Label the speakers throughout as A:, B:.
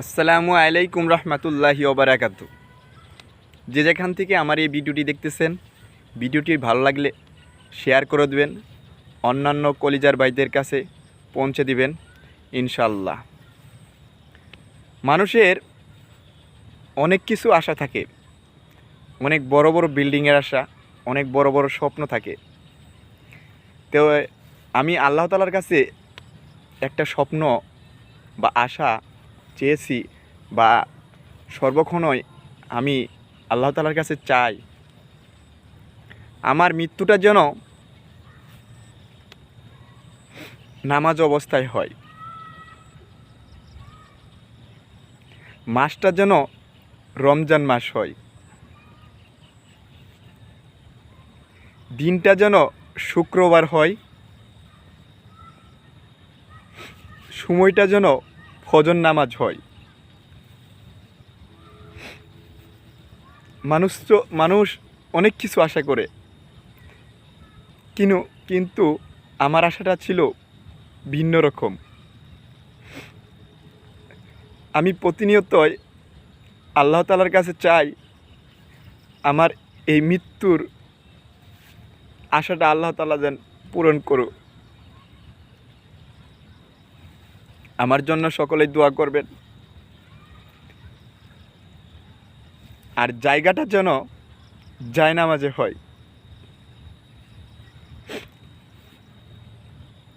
A: আসসালামু আলাইকুম রহমতুল্লাহি ওবরাকাত। যে যেখান থেকে আমার এই ভিডিওটি দেখতেছেন, ভিডিওটি ভালো লাগলে শেয়ার করে দেবেন, অন্যান্য কলিজার ভাইদের কাছে পৌঁছে দিবেন ইনশাল্লাহ মানুষের অনেক কিছু আশা থাকে, অনেক বড় বড় বিল্ডিংয়ের আশা, অনেক বড় বড় স্বপ্ন থাকে। তো আমি আল্লাহ তালার কাছে একটা স্বপ্ন বা আশা চেয়েছি বা সর্বক্ষণই আমি আল্লাহ তালার কাছে চাই। আমার মৃত্যুটা যেন নামাজ অবস্থায় হয়। মাসটা যেন রমজান মাস হয়। দিনটা যেন শুক্রবার হয়। সময়টা যেন ফজর নামাজ হয়। মানুষ মানুষ অনেক কিছু আশা করে। কিনু, কিন্তু আমার আশাটা ছিল ভিন্ন রকম। আমি প্রতিনিয়তই আল্লাহ তালার কাছে চাই আমার এই মৃত্যুর আশাটা আল্লাহ তালা যেন পূরণ করুক। আমার জন্য সকলেই দোয়া করবেন। আর জায়গাটা যেন জায়নামাজে হয়।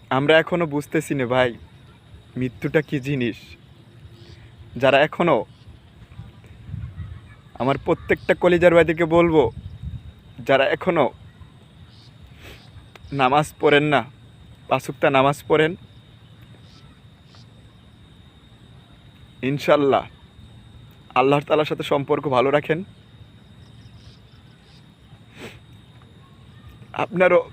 A: আমরা এখনও বুঝতেছি না ভাই, মৃত্যুটা কি জিনিস? যারা এখনও আমার প্রত্যেকটা কলেজের ভাইদেরকে বলব, যারা এখনও নামাজ পড়েন না পাঁচুক্তা নামাজ পড়েন ইনশাল্লাহ আল্লাহর তালার সাথে সম্পর্ক ভালো রাখেন। আপনারও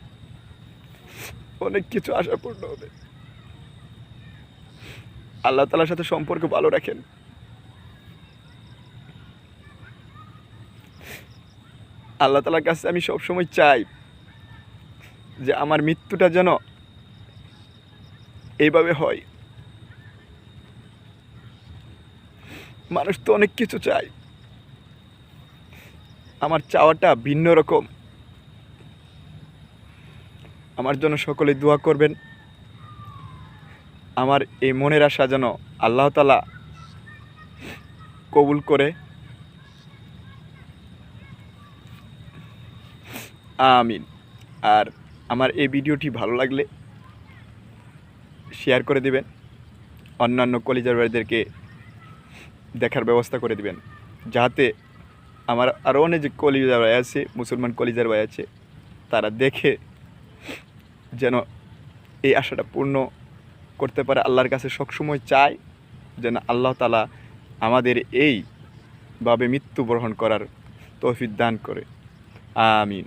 A: অনেক কিছু আশা পূর্ণ হবে। আল্লাহ তালার সাথে সম্পর্ক ভালো রাখেন। আল্লাহ তালার কাছে আমি সবসময় চাই যে আমার মৃত্যুটা যেন এইভাবে হয়। মানুষ তো অনেক কিছু চায়। আমার চাওয়াটা ভিন্ন রকম। আমার জন্য সকলে দোয়া করবেন। আমার এই মনের আশা যেন আল্লাহ তালা কবুল করে। আমিন। আর আমার এই ভিডিওটি ভালো লাগলে শেয়ার করে দিবেন। অন্যান্য কলিজার বাড়িদেরকে দেখার ব্যবস্থা করে দিবেন যাতে আমার আরও অনেক যে কলিজার ভাই আছে, মুসলমান কলিজার ভাই আছে, তারা দেখে যেন এই আশাটা পূর্ণ করতে পারে। আল্লাহর কাছে সবসময় চায় যেন আল্লাহ তালা আমাদের এইভাবে মৃত্যুবরণ করার তৌফিক দান করে। আমিন।